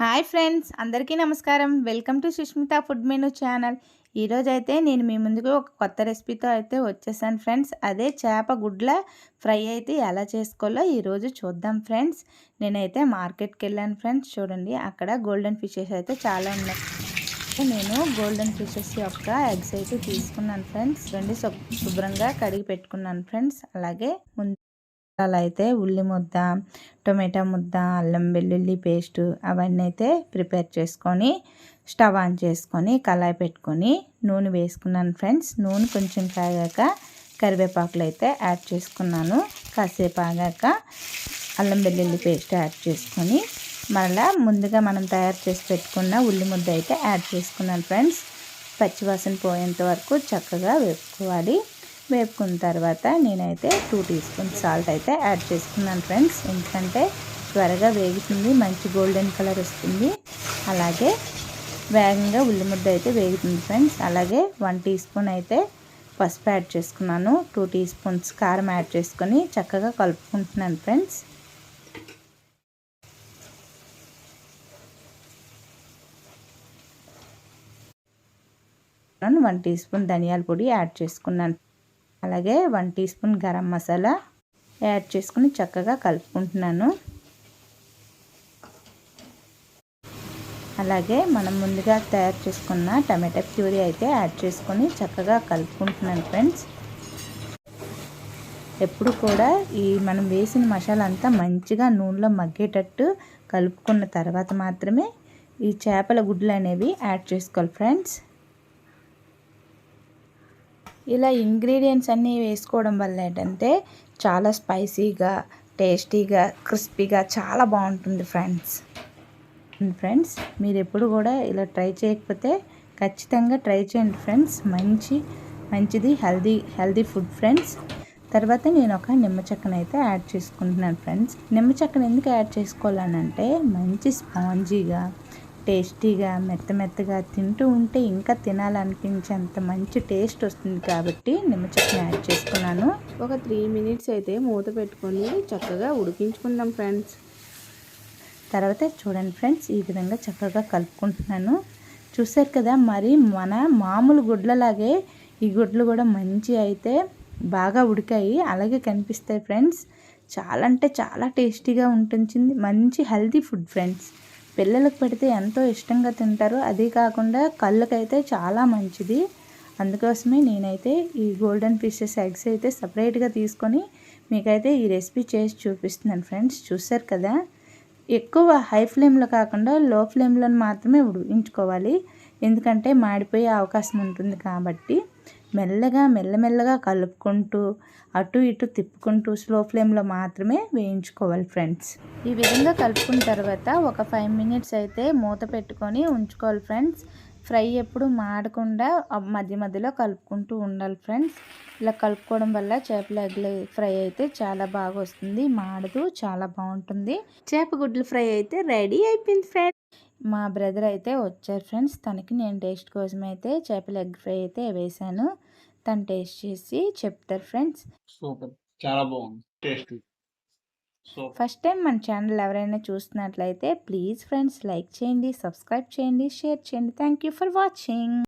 Hi friends అందరికీ నమస్కారం. Welcome to Sushmita food menu channel. ఈరోజు అయితే నేను మీ ముందుకు ఒక కొత్త రెసిపీతో అయితే వచ్చేసాను ఫ్రెండ్స్. అదే చేప గుడ్ల ఫ్రై అయితే ఎలా చేసుకోవాలో ఈరోజు చూద్దాం ఫ్రెండ్స్. నేనైతే మార్కెట్కి వెళ్ళాను ఫ్రెండ్స్ చూడండి. అక్కడ గోల్డెన్ ఫిషెస్ అయితే చాలా ఉన్నాయి. నేను గోల్డెన్ ఫిషెస్ యొక్క ఎగ్స్ అయితే తీసుకున్నాను ఫ్రెండ్స్. రెండు శుభ్రంగా కడిగి పెట్టుకున్నాను ఫ్రెండ్స్. అలాగే ముందు అలా అయితే ఉల్లి ముద్ద టొమాటో ముద్ద అల్లం వెల్లుల్లి పేస్టు అవన్నీ అయితే ప్రిపేర్ చేసుకొని స్టవ్ ఆన్ చేసుకొని కళాయి పెట్టుకొని నూనె వేసుకున్నాను ఫ్రెండ్స్. నూనె కొంచెం కాగాక కరివేపాకులు అయితే యాడ్ చేసుకున్నాను. కాసేపు ఆగాక అల్లం వెల్లుల్లి పేస్ట్ యాడ్ చేసుకొని మరలా ముందుగా మనం తయారు చేసి పెట్టుకున్న ఉల్లి ముద్ద అయితే యాడ్ చేసుకున్నాను ఫ్రెండ్స్. పచ్చివాసన పోయేంత వరకు చక్కగా వేపుకోవాలి. వేపుకున్న తర్వాత నేనైతే టూ టీ స్పూన్ సాల్ట్ అయితే యాడ్ చేసుకున్నాను ఫ్రెండ్స్. ఎందుకంటే త్వరగా వేగుతుంది మంచి గోల్డెన్ కలర్ వస్తుంది. అలాగే వేగంగా ఉల్లి ముద్ద అయితే వేగుతుంది ఫ్రెండ్స్. అలాగే వన్ టీ స్పూన్ అయితే పసుపు యాడ్ చేసుకున్నాను. టూ టీ స్పూన్స్ కారం యాడ్ చేసుకొని చక్కగా కలుపుకుంటున్నాను ఫ్రెండ్స్. వన్ టీ స్పూన్ ధనియాల పొడి యాడ్ చేసుకున్నాను. అలాగే one teaspoon garam masala add చేసుకుని చక్కగా కలుపుకుంటున్నాను. అలాగే మనం ముందుగా తయారు చేసుకున్న టమాటా ప్యూరీ అయితే యాడ్ చేసుకొని చక్కగా కలుపుకుంటున్నాను ఫ్రెండ్స్. ఎప్పుడు కూడా ఈ మనం వేసిన మసాలా అంతా మంచిగా నూనెలో మగ్గేటట్టు కలుపుకున్న తర్వాత మాత్రమే ఈ చేపల గుడ్లు అనేవి యాడ్ చేసుకోవాలి ఫ్రెండ్స్. ఇలా ఇంగ్రీడియంట్స్ అన్నీ వేసుకోవడం వల్ల ఏంటంటే చాలా స్పైసీగా టేస్టీగా క్రిస్పీగా చాలా బాగుంటుంది ఫ్రెండ్స్ ఫ్రెండ్స్ మీరు ఎప్పుడు కూడా ఇలా ట్రై చేయకపోతే ఖచ్చితంగా ట్రై చేయండి ఫ్రెండ్స్ మంచి మంచిది హెల్దీ హెల్దీ ఫుడ్ ఫ్రెండ్స్ తర్వాత నేను ఒక నిమ్మ చెక్కను అయితే యాడ్ చేసుకుంటున్నాను ఫ్రెండ్స్ నిమ్మ చెక్కను ఎందుకు యాడ్ చేసుకోవాలనంటే మంచి స్పాంజీగా టేస్టీగా మెత్త మెత్తగా తింటూ ఉంటే ఇంకా తినాలనిపించేంత మంచి టేస్ట్ వస్తుంది కాబట్టి నిమ్మ చట్నీ యాడ్ చేసుకున్నాను. ఒక త్రీ మినిట్స్ అయితే మూత పెట్టుకొని చక్కగా ఉడికించుకుందాం ఫ్రెండ్స్. తర్వాత చూడండి ఫ్రెండ్స్ ఈ విధంగా చక్కగా కలుపుకుంటున్నాను. చూసారు కదా మరి మన మామూలు గుడ్లలాగే ఈ గుడ్లు కూడా మంచి అయితే బాగా ఉడికాయి. అలాగే కనిపిస్తాయి ఫ్రెండ్స్. చాలా అంటే చాలా టేస్టీగా ఉంటుంది మంచి హెల్తీ ఫుడ్ ఫ్రెండ్స్. పిల్లలకు పెడితే ఎంతో ఇష్టంగా తింటారు. అదే కాకుండా కళ్ళకైతే చాలా మంచిది. అందుకోసమే నేనైతే ఈ గోల్డెన్ ఫిషెస్ ఎగ్స్ అయితే సపరేట్గా తీసుకొని మీకైతే ఈ రెసిపీ చేసి చూపిస్తున్నాను ఫ్రెండ్స్. చూసారు కదా? ఎక్కువ హై ఫ్లేమ్లో కాకుండా లో ఫ్లేమ్లో మాత్రమే ఉడికించుకోవాలి. ఎందుకంటే మాడిపోయే అవకాశం ఉంటుంది కాబట్టి. మెల్లగా మెల్లమెల్లగా కలుపుకుంటూ అటు ఇటు తిప్పుకుంటూ స్లో ఫ్లేమ్లో మాత్రమే వేయించుకోవాలి ఫ్రెండ్స్. ఈ విధంగా కలుపుకున్న తర్వాత ఒక ఫైవ్ మినిట్స్ అయితే మూత పెట్టుకొని ఉంచుకోవాలి ఫ్రెండ్స్. ఫ్రై ఎప్పుడు మాడకుండా మధ్య మధ్యలో కలుపుకుంటూ ఉండాలి ఫ్రెండ్స్. ఇలా కలుపుకోవడం వల్ల చేపల ఎగ్ల ఫ్రై అయితే చాలా బాగా వస్తుంది. మాడదు చాలా బాగుంటుంది. చేప గుడ్లు ఫ్రై అయితే రెడీ అయిపోయింది ఫ్రెండ్స్. మా బ్రదర్ అయితే వచ్చారు ఫ్రెండ్స్. తనకి నేను టేస్ట్ కోసం అయితే చేపల ఎగ్ ఫ్రై అయితే వేశాను. తను టేస్ట్ చేసి చెప్తారు ఫ్రెండ్స్. సూపర్. చాలా బాగుంది. టేస్ట్. ఫస్ట్ టైం మన ఛానల్ ఎవరైనా చూస్తున్నట్లయితే ప్లీజ్ ఫ్రెండ్స్ లైక్ చేయండి సబ్స్క్రైబ్ చేయండి షేర్ చేయండి. Thank you for watching.